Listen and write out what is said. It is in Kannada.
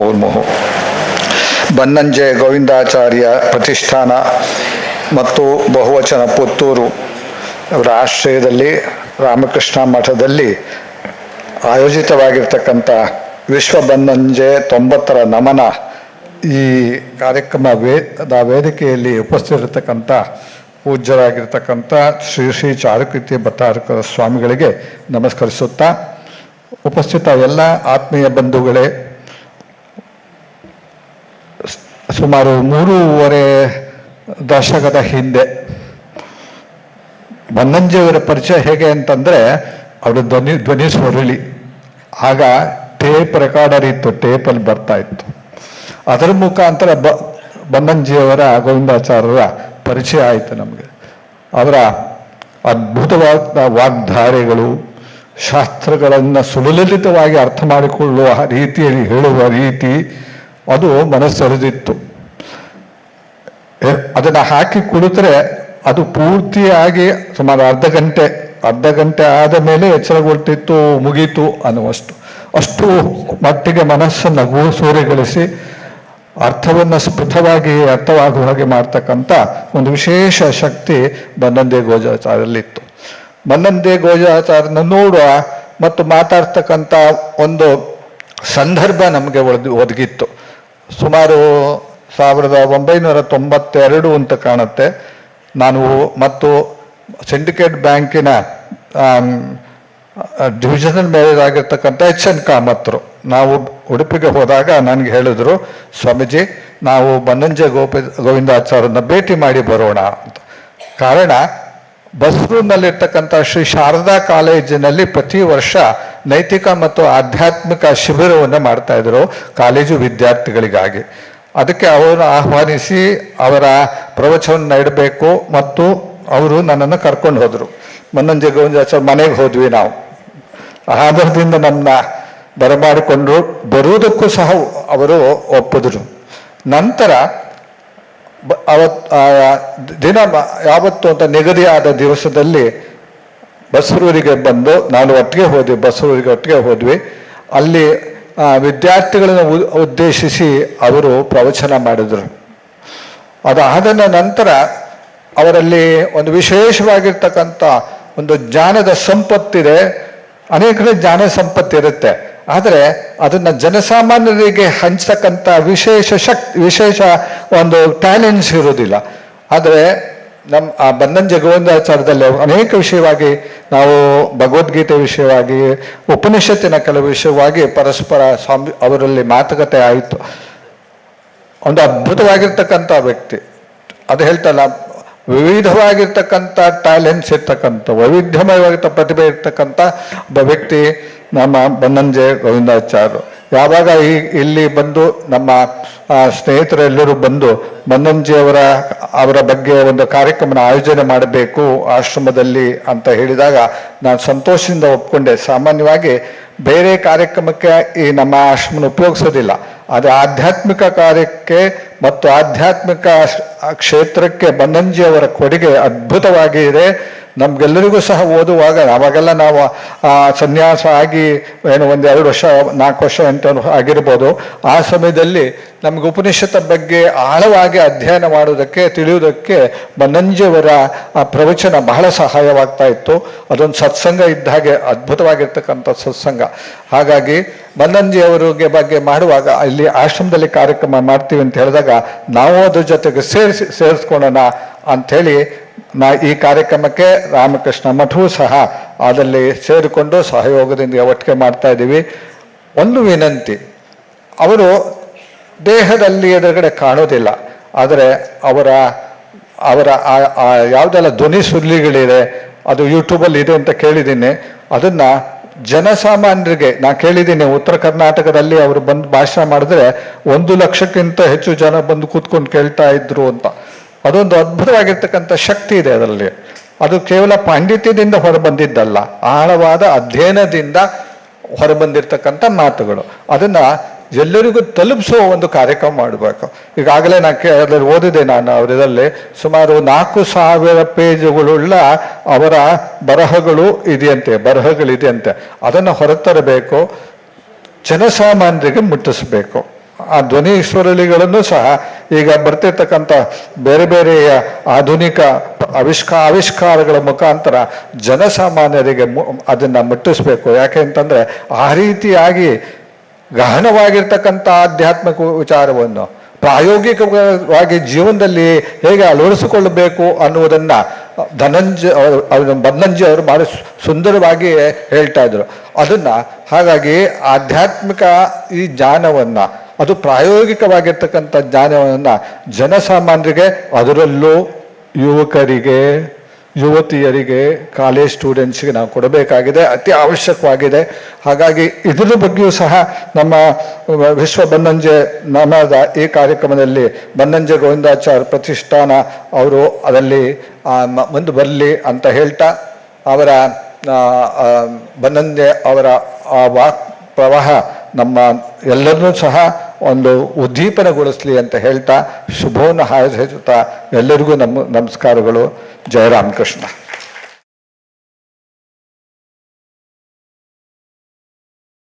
ಮುರ್ಮು ಬನ್ನಂಜೆ ಗೋವಿಂದಾಚಾರ್ಯ ಪ್ರತಿಷ್ಠಾನ ಮತ್ತು ಬಹುವಚನ ಪುತ್ತೂರು ಅವರ ಆಶ್ರಯದಲ್ಲಿ ರಾಮಕೃಷ್ಣ ಮಠದಲ್ಲಿ ಆಯೋಜಿತವಾಗಿರ್ತಕ್ಕಂಥ ವಿಶ್ವ ಬನ್ನಂಜೆ ತೊಂಬತ್ತರ ನಮನ ಈ ಕಾರ್ಯಕ್ರಮ ವೇದ ವೇದಿಕೆಯಲ್ಲಿ ಉಪಸ್ಥಿತಿರ್ತಕ್ಕಂಥ ಪೂಜ್ಯರಾಗಿರ್ತಕ್ಕಂಥ ಶ್ರೀ ಶ್ರೀ ಚಾರುಕೃತಿ ಭಟ್ಟಾರಕ ಸ್ವಾಮಿಗಳಿಗೆ ನಮಸ್ಕರಿಸುತ್ತಾ, ಉಪಸ್ಥಿತ ಎಲ್ಲ ಆತ್ಮೀಯ ಬಂಧುಗಳೇ ಸುಮಾರು ಮೂರೂವರೆ ದಶಕದ ಹಿಂದೆ. ಬನ್ನಂಜಿಯವರ ಪರಿಚಯ ಹೇಗೆ ಅಂತಂದರೆ, ಅವರು ಧ್ವನಿ ಧ್ವನಿ ಸ್ವರಳಿ ಆಗ ಟೇಪ್ ರೆಕಾರ್ಡರ್ ಇತ್ತು, ಟೇಪಲ್ಲಿ ಬರ್ತಾ ಇತ್ತು. ಅದರ ಮುಖಾಂತರ ಬ ಬನ್ನಂಜಿಯವರ ಗೋವಿಂದಾಚಾರ್ಯರ ಪರಿಚಯ ಆಯಿತು ನಮಗೆ. ಅವರ ಅದ್ಭುತವಾದ ವಾಗ್ಧಾರೆಗಳು, ಶಾಸ್ತ್ರಗಳನ್ನು ಸುಲಲಿತವಾಗಿ ಅರ್ಥ ಮಾಡಿಕೊಳ್ಳುವ ರೀತಿಯಲ್ಲಿ ಹೇಳುವ ರೀತಿ ಅದು ಮನಸ್ಸೆರೆದಿತ್ತು. ಅದನ್ನ ಹಾಕಿ ಕುಳಿತರೆ ಅದು ಪೂರ್ತಿಯಾಗಿ ಸುಮಾರು ಅರ್ಧ ಗಂಟೆ ಅರ್ಧ ಗಂಟೆ ಆದ ಮೇಲೆ ಎಚ್ಚರಗೊಳ್ತಿತ್ತು, ಮುಗೀತು ಅನ್ನುವಷ್ಟು. ಅಷ್ಟು ಮಟ್ಟಿಗೆ ಮನಸ್ಸನ್ನು ಗೂಸೂರೆಗೊಳಿಸಿ ಅರ್ಥವನ್ನು ಸ್ಫುಟವಾಗಿ ಅರ್ಥವಾಗುವ ಹಾಗೆ ಮಾಡ್ತಕ್ಕಂಥ ಒಂದು ವಿಶೇಷ ಶಕ್ತಿ ಬನ್ನಂದೆ ಗೋಜಾಚಾರಲ್ಲಿತ್ತು. ಬನ್ನಂದೇ ಗೋಜಾಚಾರನ ನೋಡುವ ಮತ್ತು ಮಾತಾಡ್ತಕ್ಕಂಥ ಒಂದು ಸಂದರ್ಭ ನಮಗೆ ಒದಗಿ, ಒದಗಿತ್ತು. ಸುಮಾರು ಸಾವಿರದ ಒಂಬೈನೂರ ತೊಂಬತ್ತೆರಡು ಅಂತ ಕಾಣುತ್ತೆ. ನಾನು ಮತ್ತು ಸಿಂಡಿಕೇಟ್ ಬ್ಯಾಂಕಿನ ಡಿವಿಷನಲ್ ಮ್ಯಾನೇಜರ್ ಆಗಿರ್ತಕ್ಕಂಥ ಎಚ್ ಎನ್ ಕಾಮತ್ರು ನಾವು ಉಡುಪಿಗೆ ಹೋದಾಗ ನನಗೆ ಹೇಳಿದ್ರು, ಸ್ವಾಮೀಜಿ, ನಾವು ಬನ್ನಂಜೆ ಗೋಪಿ ಗೋವಿಂದಾಚಾರ್ಯನ ಭೇಟಿ ಮಾಡಿ ಬರೋಣ ಅಂತ. ಕಾರಣ ಬಸ್ರೂನಲ್ಲಿರ್ತಕ್ಕಂಥ ಶ್ರೀ ಶಾರದಾ ಕಾಲೇಜಿನಲ್ಲಿ ಪ್ರತಿ ವರ್ಷ ನೈತಿಕ ಮತ್ತು ಆಧ್ಯಾತ್ಮಿಕ ಶಿಬಿರವನ್ನು ಮಾಡ್ತಾ ಇದ್ರು ಕಾಲೇಜು ವಿದ್ಯಾರ್ಥಿಗಳಿಗಾಗಿ. ಅದಕ್ಕೆ ಅವರನ್ನು ಆಹ್ವಾನಿಸಿ ಅವರ ಪ್ರವಚನವನ್ನು ಇಡಬೇಕು ಮತ್ತು ಅವರು ನನ್ನನ್ನು ಕರ್ಕೊಂಡು ಹೋದರು. ಮನ್ನಂಜೆ ಗೋವಿಂದಾಚಾರ್ಯ ಮನೆಗೆ ಹೋದ್ವಿ ನಾವು. ಆಧಾರದಿಂದ ನನ್ನ ಬರಮಾಡಿಕೊಂಡು ಬರುವುದಕ್ಕೂ ಸಹ ಅವರು ಒಪ್ಪಿದ್ರು. ನಂತರ ಅವತ್ ದಿನ ಯಾವತ್ತು ಅಂತ ನಿಗದಿಯಾದ ದಿವಸದಲ್ಲಿ ಬಸರೂರಿಗೆ ಬಂದು, ನಾನು ಒಟ್ಟಿಗೆ ಹೋದ್ವಿ ಬಸರೂರಿಗೆ ಒಟ್ಟಿಗೆ ಹೋದ್ವಿ. ಅಲ್ಲಿ ವಿದ್ಯಾರ್ಥಿಗಳನ್ನು ಉದ್ದೇಶಿಸಿ ಅವರು ಪ್ರವಚನ ಮಾಡಿದರು. ಅದಾದ ನಂತರ ಅವರಲ್ಲಿ ಒಂದು ವಿಶೇಷವಾಗಿರ್ತಕ್ಕಂಥ ಒಂದು ಜ್ಞಾನದ ಸಂಪತ್ತಿದೆ. ಅನೇಕರ ಜ್ಞಾನ ಸಂಪತ್ತಿರುತ್ತೆ ಆದರೆ ಅದನ್ನ ಜನಸಾಮಾನ್ಯರಿಗೆ ಹಂಚತಕ್ಕಂಥ ವಿಶೇಷ ಶಕ್ತಿ, ವಿಶೇಷ ಒಂದು ಟ್ಯಾಲೆಂಟ್ಸ್ ಇರೋದಿಲ್ಲ ಆದರೆ ನಮ್ಮ ಆ ಬಂಧನ್ ಜಗವಂದಾಚಾರದಲ್ಲಿ ಅನೇಕ ವಿಷಯವಾಗಿ ನಾವು ಭಗವದ್ಗೀತೆ ವಿಷಯವಾಗಿ, ಉಪನಿಷತ್ತಿನ ಕೆಲವು ವಿಷಯವಾಗಿ ಪರಸ್ಪರ ಸ್ವಾಮಿ, ಅವರಲ್ಲಿ ಮಾತುಕತೆ ಆಯಿತು. ಒಂದು ಅದ್ಭುತವಾಗಿರ್ತಕ್ಕಂಥ ವ್ಯಕ್ತಿ. ಅದು ಹೇಳ್ತಲ್ಲ, ವಿವಿಧವಾಗಿರ್ತಕ್ಕಂಥ ಟ್ಯಾಲೆಂಟ್ಸ್ ಇರ್ತಕ್ಕಂಥ ವೈವಿಧ್ಯಮಯವಾಗಿರ್ತ ಪ್ರತಿಭೆ ಇರ್ತಕ್ಕಂಥ ಒಬ್ಬ ವ್ಯಕ್ತಿ ನಮ್ಮ ಬನ್ನಂಜೆ ಗೋವಿಂದಾಚಾರ್ಯರು ಯಾವಾಗ ಈ ಇಲ್ಲಿ ಬಂದು ನಮ್ಮ ಸ್ನೇಹಿತರೆಲ್ಲರೂ ಬಂದು ಮನ್ನಂಜಿಯವರ ಅವರ ಬಗ್ಗೆ ಒಂದು ಕಾರ್ಯಕ್ರಮನ ಆಯೋಜನೆ ಮಾಡಬೇಕು ಆಶ್ರಮದಲ್ಲಿ ಅಂತ ಹೇಳಿದಾಗ ನಾನು ಸಂತೋಷದಿಂದ ಒಪ್ಕೊಂಡೆ. ಸಾಮಾನ್ಯವಾಗಿ ಬೇರೆ ಕಾರ್ಯಕ್ರಮಕ್ಕೆ ಈ ನಮ್ಮ ಆಶ್ರಮನ ಉಪಯೋಗಿಸೋದಿಲ್ಲ. ಅದು ಆಧ್ಯಾತ್ಮಿಕ ಕಾರ್ಯಕ್ಕೆ ಮತ್ತು ಆಧ್ಯಾತ್ಮಿಕ ಕ್ಷೇತ್ರಕ್ಕೆ ಬನ್ನಂಜಿಯವರ ಕೊಡುಗೆ ಅದ್ಭುತವಾಗಿ ಇದೆ. ನಮ್ಗೆಲ್ಲರಿಗೂ ಸಹ ಓದುವಾಗ ಅವಾಗೆಲ್ಲ ನಾವು ಸನ್ಯಾಸ ಆಗಿ ಏನು ಒಂದು ಎರಡು ವರ್ಷ, ನಾಲ್ಕು ವರ್ಷ ಅಂತ ಆಗಿರ್ಬೋದು, ಆ ಸಮಯದಲ್ಲಿ ನಮ್ಗೆ ಉಪನಿಷತ್ತ ಬಗ್ಗೆ ಆಳವಾಗಿ ಅಧ್ಯಯನ ಮಾಡೋದಕ್ಕೆ ತಿಳಿಯುವುದಕ್ಕೆ ಬನ್ನಂಜಿಯವರ ಆ, ಪ್ರವಚನ ಬಹಳ ಸಹಾಯವಾಗ್ತಾ ಇತ್ತು. ಅದೊಂದು ಸತ್ಸಂಗ ಇದ್ದ ಹಾಗೆ ಅದ್ಭುತವಾಗಿರ್ತಕ್ಕಂಥ ಸತ್ಸಂಗ. ಹಾಗಾಗಿ ಬನ್ನಂಜಿಯವರಿಗೆ ಬಗ್ಗೆ ಮಾಡುವಾಗ ಇಲ್ಲಿ ಆಶ್ರಮದಲ್ಲಿ ಕಾರ್ಯಕ್ರಮ ಮಾಡ್ತೀವಿ ಅಂತ ಹೇಳಿದಾಗ ನಾವು ಅದ್ರ ಜೊತೆಗೆ ಸೇರಿಸಿ, ಸೇರಿಸ್ಕೊಳ್ಳೋಣ ಅಂಥೇಳಿ ನಾ ಈ ಕಾರ್ಯಕ್ರಮಕ್ಕೆ ರಾಮಕೃಷ್ಣ ಮಠವೂ ಸಹ ಅದರಲ್ಲಿ ಸೇರಿಕೊಂಡು ಸಹಯೋಗದಿಂದ ಒಟ್ಟಿಗೆ ಮಾಡ್ತಾ ಇದ್ದೀವಿ. ಒಂದು ವಿನಂತಿ, ಅವರು ದೇಹದಲ್ಲಿ ಎದುರುಗಡೆ ಕಾಣೋದಿಲ್ಲ, ಆದರೆ ಅವರ ಅವರ ಯಾವುದೆಲ್ಲ ಧ್ವನಿ ಸುರುಳಿಗಳಿದೆ, ಅದು ಯೂಟ್ಯೂಬಲ್ಲಿ ಇದೆ ಅಂತ ಕೇಳಿದ್ದೀನಿ. ಅದನ್ನು ಜನಸಾಮಾನ್ಯರಿಗೆ, ನಾ ಕೇಳಿದ್ದೀನಿ, ಉತ್ತರ ಕರ್ನಾಟಕದಲ್ಲಿ ಅವರು ಬಂದು ಭಾಷಣ ಮಾಡಿದ್ರೆ ಒಂದು ಲಕ್ಷಕ್ಕಿಂತ ಹೆಚ್ಚು ಜನ ಬಂದು ಕೂತ್ಕೊಂಡು ಕೇಳ್ತಾ ಇದ್ರು ಅಂತ. ಅದೊಂದು ಅದ್ಭುತವಾಗಿರ್ತಕ್ಕಂಥ ಶಕ್ತಿ ಇದೆ ಅದರಲ್ಲಿ. ಅದು ಕೇವಲ ಪಾಂಡಿತ್ಯದಿಂದ ಹೊರಬಂದಿದ್ದಲ್ಲ, ಆಳವಾದ ಅಧ್ಯಯನದಿಂದ ಹೊರಬಂದಿರ್ತಕ್ಕಂಥ ಮಾತುಗಳು. ಅದನ್ನ ಎಲ್ಲರಿಗೂ ತಲುಪಿಸುವ ಒಂದು ಕಾರ್ಯಕ್ರಮ ಮಾಡಬೇಕು. ಈಗಾಗಲೇ ನಾನು ಕೇ ಓದಿದೆ ನಾನು ಅವರಲ್ಲಿ ಸುಮಾರು ನಾಲ್ಕು ಸಾವಿರ ಪೇಜುಗಳುಳ್ಳ ಅವರ ಬರಹಗಳು ಇದೆಯಂತೆ, ಬರಹಗಳಿದೆಯಂತೆ. ಅದನ್ನು ಹೊರತರಬೇಕು, ಜನಸಾಮಾನ್ಯರಿಗೆ ಮುಟ್ಟಿಸಬೇಕು. ಆ ಧ್ವನಿ ಸಹ ಈಗ ಬರ್ತಿರ್ತಕ್ಕಂಥ ಬೇರೆ ಬೇರೆಯ ಆಧುನಿಕ ಆವಿಷ್ಕಾ, ಆವಿಷ್ಕಾರಗಳ ಮುಖಾಂತರ ಜನಸಾಮಾನ್ಯರಿಗೆ ಅದನ್ನ ಮುಟ್ಟಿಸ್ಬೇಕು. ಯಾಕೆ ಅಂತಂದ್ರೆ ಆ ರೀತಿಯಾಗಿ ಗಹನವಾಗಿರ್ತಕ್ಕಂಥ ಆಧ್ಯಾತ್ಮಿಕ ವಿಚಾರವನ್ನು ಪ್ರಾಯೋಗಿಕವಾಗಿ ಜೀವನದಲ್ಲಿ ಹೇಗೆ ಅಳವಡಿಸಿಕೊಳ್ಳಬೇಕು ಅನ್ನುವುದನ್ನ ಧನಂಜ ಬನ್ನಂಜಿ ಅವರು ಬಹಳ ಸುಂದರವಾಗಿ ಹೇಳ್ತಾ ಇದ್ರು. ಅದನ್ನ ಹಾಗಾಗಿ ಆಧ್ಯಾತ್ಮಿಕ ಈ ಜ್ಞಾನವನ್ನ ಅದು ಪ್ರಾಯೋಗಿಕವಾಗಿರ್ತಕ್ಕಂಥ ಜ್ಞಾನವನ್ನ ಜನಸಾಮಾನ್ಯರಿಗೆ, ಅದರಲ್ಲೂ ಯುವಕರಿಗೆ, ಯುವತಿಯರಿಗೆ, ಕಾಲೇಜ್ ಸ್ಟೂಡೆಂಟ್ಸ್ಗೆ ನಾವು ಕೊಡಬೇಕಾಗಿದೆ, ಅತಿ ಅವಶ್ಯಕವಾಗಿದೆ. ಹಾಗಾಗಿ ಇದರ ಬಗ್ಗೆಯೂ ಸಹ ನಮ್ಮ ವಿಶ್ವ ಬನ್ನಂಜೆ ನಮದ ಈ ಕಾರ್ಯಕ್ರಮದಲ್ಲಿ ಬನ್ನಂಜೆ ಗೋವಿಂದಾಚಾರ್ಯ ಪ್ರತಿಷ್ಠಾನ ಅವರು ಅದರಲ್ಲಿ ಮುಂದೆ ಬರಲಿ ಅಂತ ಹೇಳ್ತಾ, ಅವರ ಬನ್ನಂಜೆ ಅವರ, ಆ ವಾಕ್ ಪ್ರವಾಹ ನಮ್ಮ ಎಲ್ಲರನ್ನೂ ಸಹ ಒಂದು ಉದ್ದೀಪನಗೊಳಿಸಲಿ ಅಂತ ಹೇಳ್ತಾ ಶುಭವನ್ನು ಹಾರೈಸುತ್ತಾ ಎಲ್ಲರಿಗೂ ನಮ್ಮ ನಮಸ್ಕಾರಗಳು. ಜಯ ರಾಮಕೃಷ್ಣ.